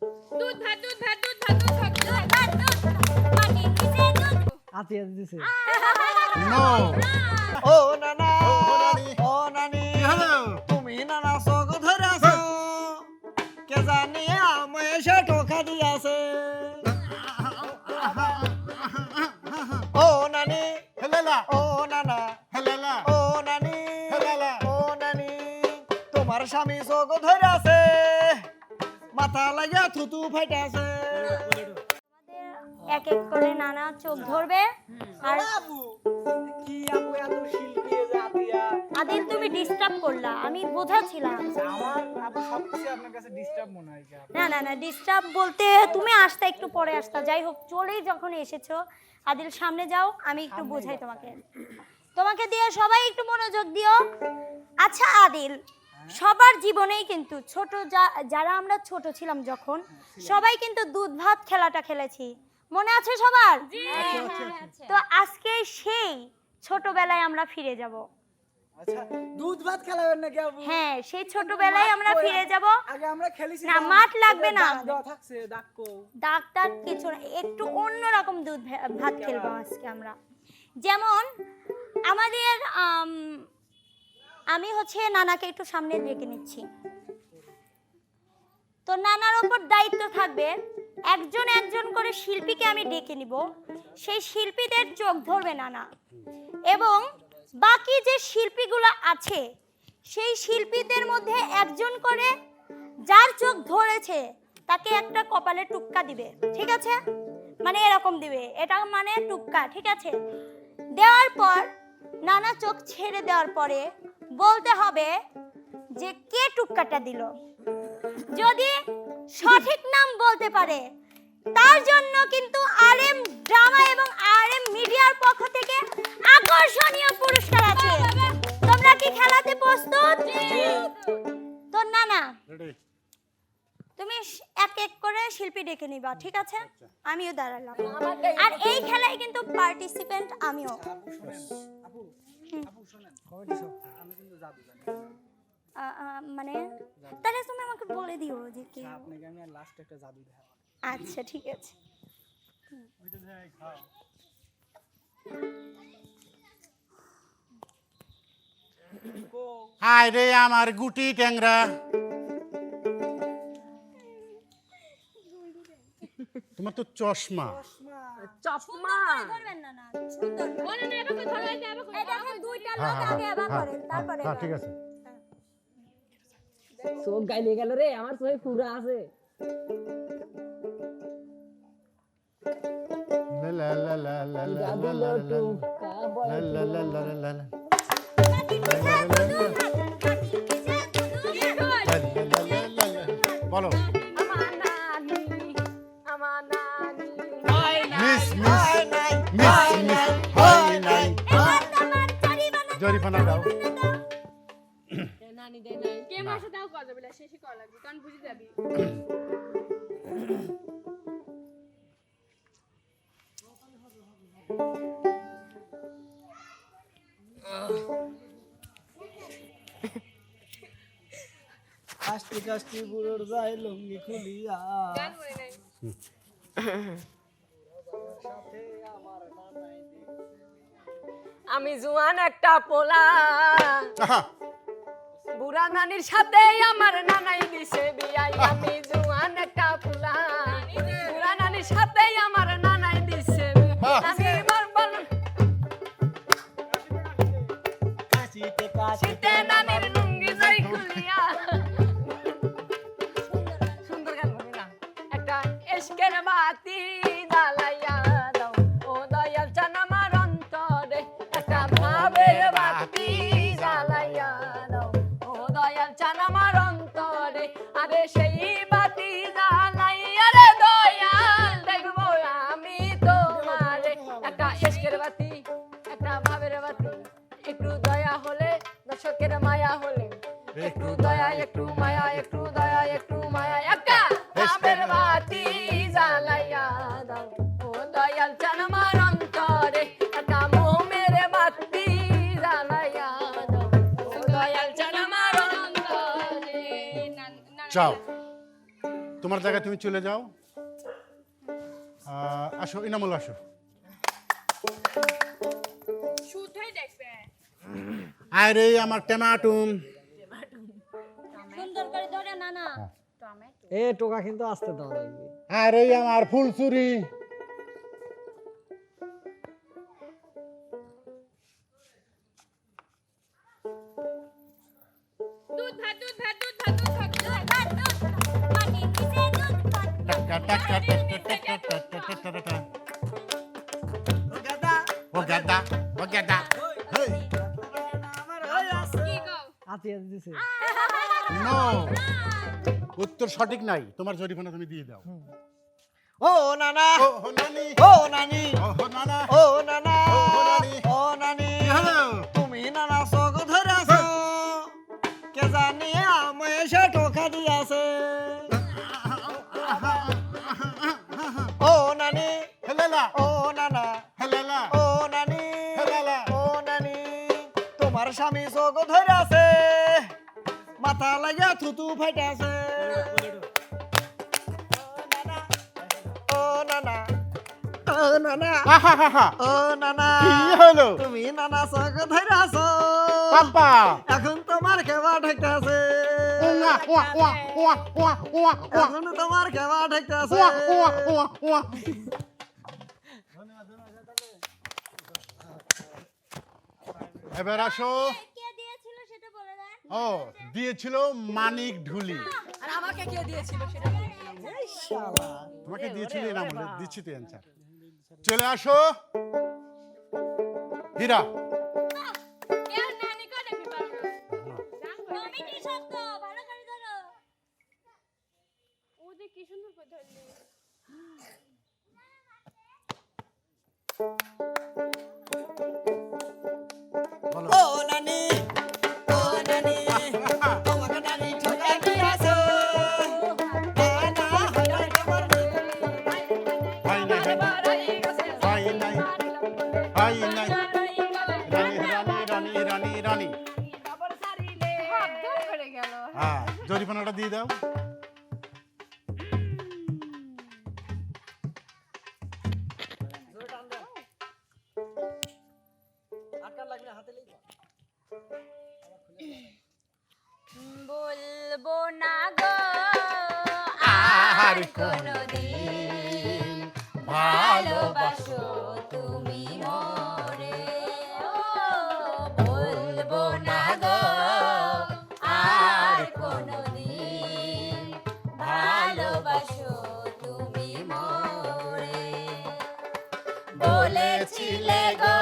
দুধ ভাত দুধ ভাত দুধ ভাত দুধ ভাত দুধ ভাত দুধ মাটির নিচে দুধ আতি আতি দিছে। নো ও নানা! ও নানি। ও নানি! হ্যালো তুমি নানা চোখ ধরে আছো। কে জানি আমায় সে টোকা দিয়াছে। ও নানি! হেলালা! ও নানা! হেলালা! ও নানি! হেলালা! ও নানি! তোমার স্বামী চোখ ধরে মাথা লাগিয়া থুতু ফাইটা আছে। এক এক করে নানা চোখ ধরবে। আর কি আপু এত শিল্পী এ যে আদিল তুমি ডিস্টার্ব করলা আমি বোঝাচ্ছিলাম। আমার আপু সবকিছু আপনার কাছে ডিস্টার্ব মনে হয় না না না ডিস্টার্ব বলতে তুমি আসতে একটু পরে আসতা। যাই হোক চলেই যখন এসেছ আদিল সামনে যাও আমি একটু বোঝাই তোমাকে। তোমাকে দিয়ে সবাই একটু মনোযোগ দিও। আচ্ছা আদিল সবার জীবনেই কিন্তু ছোট যারা আমরা ছোট ছিলাম যখন সবাই কিন্তু দুধ ভাত খেলাটা খেলেছি। মনে আছে সবার? তো আজকে সেই ছোটবেলায় আমরা ফিরে যাব। আচ্ছা দুধ ভাত খেলাবেন নাকি আপু হ্যাঁ সেই ছোটবেলায় আমরা ফিরে যাব। আগে আমরা খেলেছি না, মাঠ লাগবে না। থাকছে ডাক্তার কিছু না একটু অন্যরকম দুধ ভাত খেলব আজকে আমরা। যেমন আমাদের আম, হচ্ছে নানাকে একটু সামনে রেখে নিচ্ছি। তো নানার ওপর দায়িত্ব থাকবে একজন একজন করে শিল্পীকে আমি ডেকে নিব। সেই শিল্পীদের চোখ ধরবে নানা। এবং বাকি যে শিল্পীগুলো আছে সেই শিল্পীদের মধ্যে একজন করে যার চোখ ধরেছে তাকে একটা কপালে টুক্কা দিবে ঠিক আছে? মানে এরকম দিবে। এটা মানে টুক্কা ঠিক আছে? দেওয়ার পর নানা চোখ ছেড়ে দেওয়ার পরে বলতে হবে যে কে টুক্কাটা দিল। যদি সঠিক নাম বলতে পারে তার জন্য কিন্তু আরএম ড্রামা এবং আরএম মিডিয়ার পক্ষ থেকে আকর্ষণীয় পুরস্কার আছে। তোমরা কি খেলাতে প্রস্তুত? তো না না তুমি এক এক করে শিল্পী ডেকে নিবা ঠিক আছে? আমিও দাঁড়ালাম। আর এই খেলায় কিন্তু পার্টিসিপেন্ট আমিও। আপু আপু আপু শুনেন। আমি কিন্তু জাদু জানি। আ, আ, মানে তাহলে তুমি আমাকে বলে দিও যে কে। আপনাকে আমি লাস্ট একটা জাদু দেখাবো। আচ্ছা ঠিক আছে। হায় রে আমার গুটি ট্যাংরা। তোমার তো চশমা। ধরবেন না না সুন্দর দুইটা লোক হ্যাঁ, আগে আবার হ্যাঁ, করেন তারপরে হ্যাঁ ঠিক আছে চোখ গাইলে গেল রে আমার চোখে পুরা আছে লা লা লা লা লা লা লা লা লা লটু কা বলে মিস মিস হয় নাই দাও নানি দে নাই কে মাসে করা যাবে না শেষে করা লাগবে কারণ বুঝে যাবি কাস্তি কাস্তি বুড়োর যায় লুঙ্গি খুলিয়া। গান বলে নাই। আমি জুয়ান একটা পোলা। বুড়া নানির সাথে আমার নানাই দিছে বিয়াই। আমি জুয়ান একটা পোলা। বুড়া নানির সাথে আমার নানাই দিছে আমি নানি চান আমার অন্তরে, আরে সেই বাতি জানাই। আরে দয়াল, দেখব আমি তোমারে। একটা এসকের বাতি, একটা ভাবের বাতি। একটু দয়া হলে, দর্শকের মায়া হলে। একটু দয়া, একটু মায়া, একটু যাও। তোমার জায়গায় তুমি চলে যাও। আসো ইনামুল আসো। আরে আমার টেমাটুম। সুন্দর করে ধরে না না। এ টোকা কিন্তু আসতে দাও লাগবে আরে আমার ফুলচুরি। ও গাদা ও গাদা হেই কি কও হাতি হাতি দিছে নো উত্তর সঠিক নাই তোমার জরিমানা তুমি দিয়ে দাও ও না ও তোমার স্বামী চোখ ধরে আছে মাথা লাগিয়া থুতু ও নানা ও নানা ও নানা হলো? তুমি নানা চোখ ধরে আছো পাপা এখন তোমার কেবা ওয়া ওয়া এখন তোমার কেবা ঠেকতেছে। ওয়া এবার আসো। কে দিয়েছিল সেটা বলে দেন। ও দিয়েছিল মানিক ঢুলি। আর আমাকে কে দিয়েছিল সেটা তোমাকে দিয়েছিল না বলে দিচ্ছি তো অ্যান্সার চলে আসো। হীরা। বলব না গো আর কোনদিন ভালোবাসো তুমি মরে। ও বলব না গো আর কোনদিন ভালোবাসো তুমি মরে। বলেছিলে গো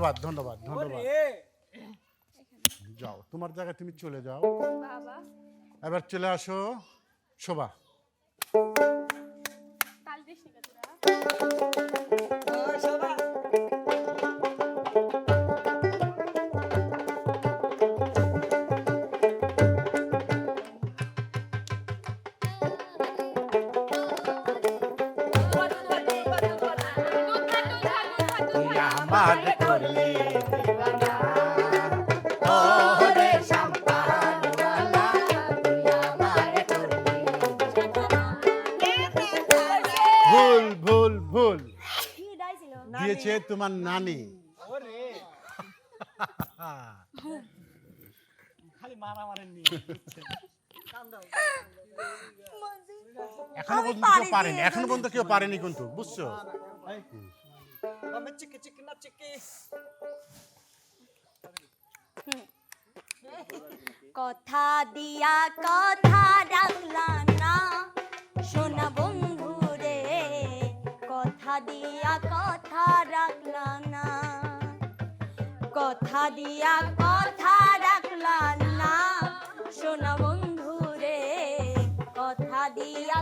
ধন্যবাদ ধন্যবাদ ধন্যবাদ। যাও তোমার জায়গায় তুমি চলে যাও। এবার চলে আসো শোভা। তাল আমার করলে ভুল ভুল ভুল। দিয়েছে তোমার নানি। খালি মারা মারেননি এখনও পর্যন্ত কেউ পারেনি এখনও পর্যন্ত কেউ পারেনি কিন্তু বুঝছ? আমি চিকি চিকি না চিকি কথা দিয়া কথা রাখলা না সোনা বন্ধু রে কথা দিয়া কথা রাখলা না কথা দিয়া কথা রাখলা না সোনা বন্ধু রে কথা দিয়া